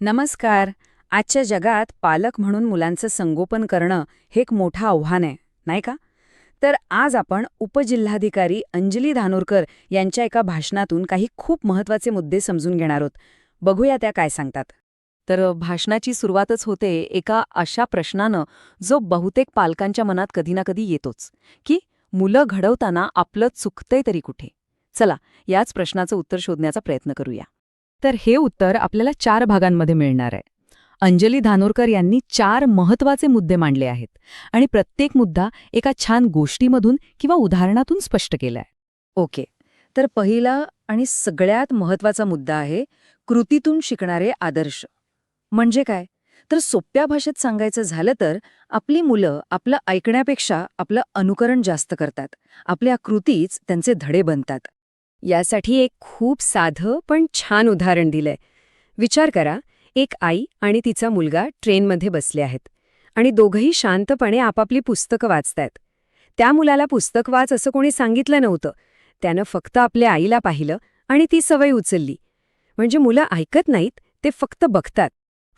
नमस्कार. आजच्या जगात पालक म्हणून मुलांचं संगोपन करणं हे एक मोठं आव्हान आहे नाही का? तर आज आपण उपजिल्हाधिकारी अंजली धानोरकर यांच्या एका भाषणातून काही खूप महत्त्वाचे मुद्दे समजून घेणार आहोत. बघूया त्या काय सांगतात. तर भाषणाची सुरुवातच होते एका अशा प्रश्नानं जो बहुतेक पालकांच्या मनात कधी ना कधी येतोच की मुलं घडवताना आपलं चुकतंय तरी कुठे? चला याच प्रश्नाचं उत्तर शोधण्याचा प्रयत्न करूया. तर हे उत्तर आपल्याला चार भागांमध्ये मिळणार आहे. अंजली धानोरकर यांनी चार महत्त्वाचे मुद्दे मांडले आहेत आणि प्रत्येक मुद्दा एका छान गोष्टीमधून किंवा उदाहरणातून स्पष्ट केलाय. ओके. तर पहिला आणि सगळ्यात महत्त्वाचा मुद्दा आहे कृतीतून शिकणारे आदर्श. म्हणजे काय? तर सोप्या भाषेत सांगायचं झालं तर आपली मुलं आपलं ऐकण्यापेक्षा आपलं अनुकरण जास्त करतात. आपल्या कृतीच त्यांचे धडे बनतात. यासाठी एक खूप साधं पण छान उदाहरण दिलंय. विचार करा एक आई आणि तिचा मुलगा ट्रेनमध्ये बसले आहेत आणि दोघंही शांतपणे आपापली पुस्तकं वाचतायत. त्या मुलाला पुस्तक वाच असं कोणी सांगितलं नव्हतं. त्यानं फक्त आपल्या आईला पाहिलं आणि ती सवय उचलली. म्हणजे मुलं ऐकत नाहीत ते फक्त बघतात.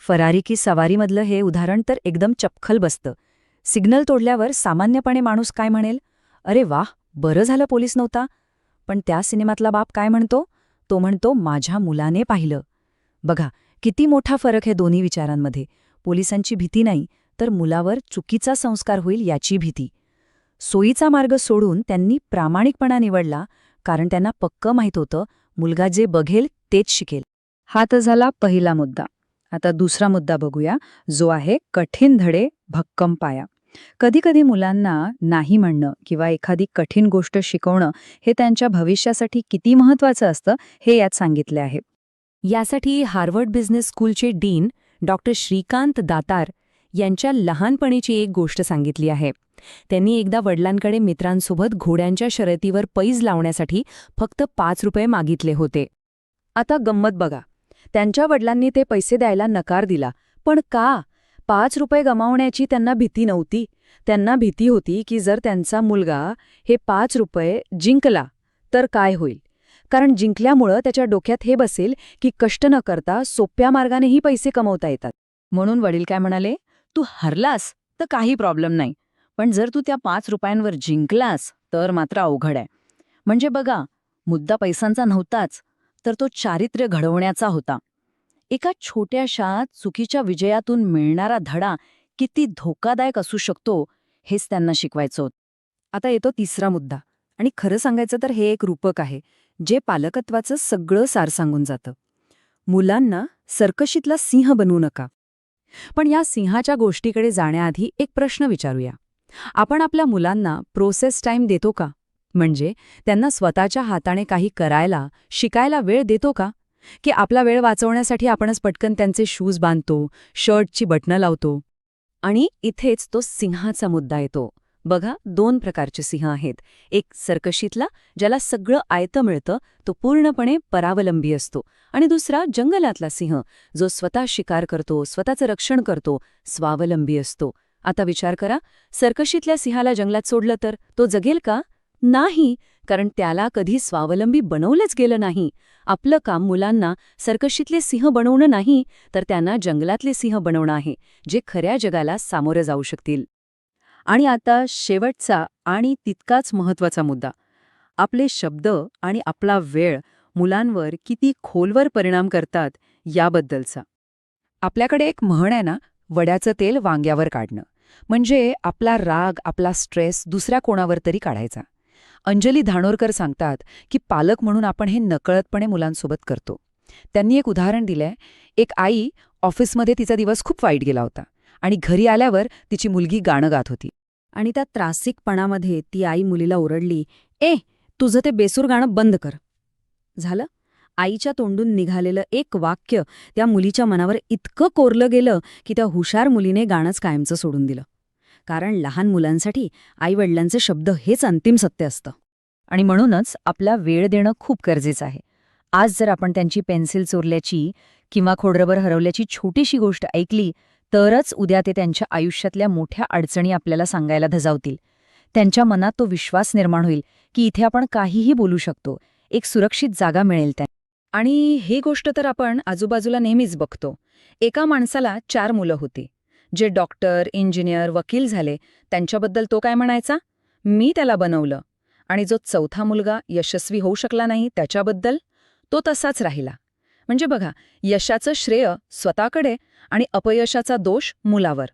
फरारी की सवारीमधलं हे उदाहरण तर एकदम चपखल बसतं. सिग्नल तोडल्यावर सामान्यपणे माणूस काय म्हणेल? अरे वाह बरं झालं पोलीस नव्हता. पण त्या सिनेमातला बाप काय म्हणतो? तो म्हणतो माझ्या मुलाने पाहिलं. बघा किती मोठा फरक आहे दोन्ही विचारांमध्ये. पोलिसांची भीती नाही तर मुलावर चुकीचा संस्कार होईल याची भीती. सोयीचा मार्ग सोडून त्यांनी प्रामाणिकपणा निवडला कारण त्यांना पक्क माहीत होतं मुलगा जे बघेल तेच शिकेल. हा तर झाला पहिला मुद्दा. आता दुसरा मुद्दा बघूया जो आहे कठीण धडे भक्कम पाया. कधीकधी मुलांना नाही म्हणणं किंवा एखादी कठीण गोष्ट शिकवणं हे त्यांच्या भविष्यासाठी किती महत्वाचं असतं हे यात सांगितले आहे. यासाठी हार्वर्ड बिझनेस स्कूलचे डीन डॉक्टर श्रीकांत दातार यांच्या लहानपणीची एक गोष्ट सांगितली आहे. त्यांनी एकदा वडिलांकडे मित्रांसोबत घोड्यांच्या शर्यतीवर पैज लावण्यासाठी फक्त पाच रुपये मागितले होते. आता गंमत बघा. त्यांच्या वडिलांनी ते पैसे द्यायला नकार दिला. पण का? पाच रुपये गमावण्याची त्यांना भीती नव्हती. त्यांना भीती होती की जर त्यांचा मुलगा हे पाच रुपये जिंकला तर काय होईल? कारण जिंकल्यामुळं त्याच्या डोक्यात हे बसेल की कष्ट न करता सोप्या मार्गानेही पैसे कमवता येतात. म्हणून वडील काय म्हणाले तू हरलास तर काही प्रॉब्लेम नाही पण जर तू त्या पाच रुपयांवर जिंकलास तर मात्र अवघड आहे. म्हणजे बघा मुद्दा पैशांचा नव्हताच तर तो चारित्र्य घडवण्याचा होता. एका छोट्याशा चुकीच्या विजयातून मिळणारा धडा किती धोकादायक असू शकतो हेच त्यांना शिकवायचं होत. आता येतो तिसरा मुद्दा. आणि खरं सांगायचं तर हे एक रूपक आहे जे पालकत्वाचं सगळं सार सांगून जातं. मुलांना सर्कशीतला सिंह बनवू नका. पण या सिंहाच्या गोष्टीकडे जाण्याआधी एक प्रश्न विचारूया. आपण आपल्या मुलांना प्रोसेस टाईम देतो का? म्हणजे त्यांना स्वतःच्या हाताने काही करायला शिकायला वेळ देतो का? की आपला वेळ वाचवण्यासाठी आपणच पटकन त्यांचे शूज बांधतो शर्टची बटणं लावतो. आणि इथेच तो सिंहाचा मुद्दा येतो. बघा दोन प्रकारचे सिंह आहेत. एक सर्कशीतला ज्याला सगळं आयतं मिळतं तो पूर्णपणे परावलंबी असतो. आणि दुसरा जंगलातला सिंह जो स्वतः शिकार करतो स्वतःचं रक्षण करतो स्वावलंबी असतो. आता विचार करा सर्कशीतल्या सिंहाला जंगलात सोडलं तर? तो जगेल का? नाही! कारण त्याला कधी स्वावलंबी बनवलंच गेलं नाही. आपलं काम मुलांना सर्कशीतले सिंह बनवणं नाही तर त्यांना जंगलातले सिंह बनवणं आहे जे खऱ्या जगाला सामोरं जाऊ शकतील. आणि आता शेवटचा आणि तितकाच महत्त्वाचा मुद्दा. आपले शब्द आणि आपला वेळ मुलांवर किती खोलवर परिणाम करतात याबद्दलचा. आपल्याकडे एक म्हण आहे ना वड्याचं तेल वांग्यावर काढणं. म्हणजे आपला राग आपला स्ट्रेस दुसऱ्या कोणावर तरी काढायचा. अंजली धानोरकर सांगतात की पालक म्हणून आपण हे नकळतपणे मुलांसोबत करतो. त्यांनी एक उदाहरण दिलंय. एक आई ऑफिसमध्ये तिचा दिवस खूप वाईट गेला होता आणि घरी आल्यावर तिची मुलगी गाणं गात होती. आणि त्या त्रासिकपणामध्ये ती आई मुलीला ओरडली ए तुझं ते बेसूर गाणं बंद कर. झालं. आईच्या तोंडून निघालेलं एक वाक्य त्या मुलीच्या मनावर इतकं कोरलं गेलं की त्या हुशार मुलीने गाणंच कायमचं सोडून दिलं. कारण लहान मुलांसाठी आईवडिलांचे शब्द हेच अंतिम सत्य असतं. आणि म्हणूनच आपला वेळ देणं खूप गरजेचं आहे. आज जर आपण त्यांची पेन्सिल चोरल्याची किंवा खोडरबर हरवल्याची छोटीशी गोष्ट ऐकली तरच उद्या ते त्यांच्या आयुष्यातल्या मोठ्या अडचणी आपल्याला सांगायला धजावतील. त्यांच्या मनात तो विश्वास निर्माण होईल की इथे आपण काहीही बोलू शकतो एक सुरक्षित जागा मिळेल त्या आणि ही गोष्ट तर आपण आजूबाजूला नेहमीच बघतो. एका माणसाला चार मुलं होती. जे डॉक्टर इंजिनियर वकील झाले त्यांच्याबद्दल तो काय म्हणायचा? मी त्याला बनवलं. आणि जो चौथा मुलगा यशस्वी होऊ शकला नाही त्याच्याबद्दल तो तसाच राहिला. म्हणजे बघा यशाचं श्रेय स्वतःकडे आणि अपयशाचा दोष मुलावर.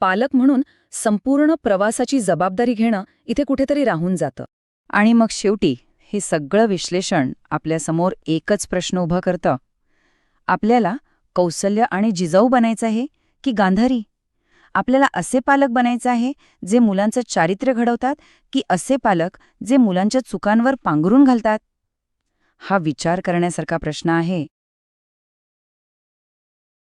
पालक म्हणून संपूर्ण प्रवासाची जबाबदारी घेणं इथे कुठेतरी राहून जातं. आणि मग शेवटी हे सगळं विश्लेषण आपल्यासमोर एकच प्रश्न उभा करतं. आपल्याला कौशल्य आणि जिजाऊ बनायचं आहे की गांधारी? आपल्याला असे पालक बनायचं आहे जे मुलांचं चारित्र्य घडवतात की असे पालक जे मुलांच्या चुकांवर पांघरून घालतात? हा विचार करण्यासारखा प्रश्न आहे.